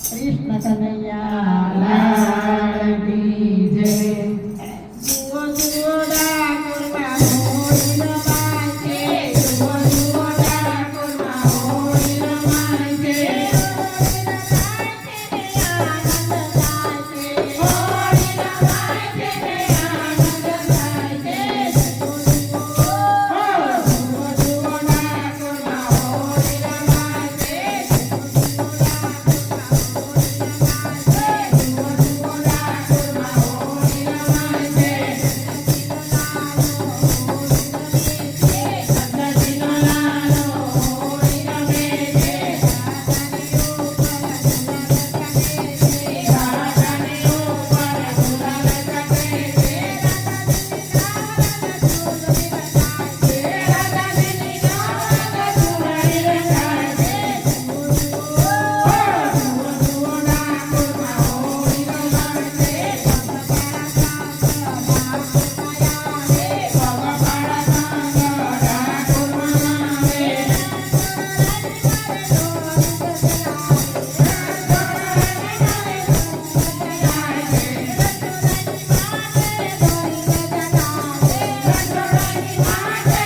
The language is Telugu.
కృష్ణ కన్నయ్య జయ Subscribe.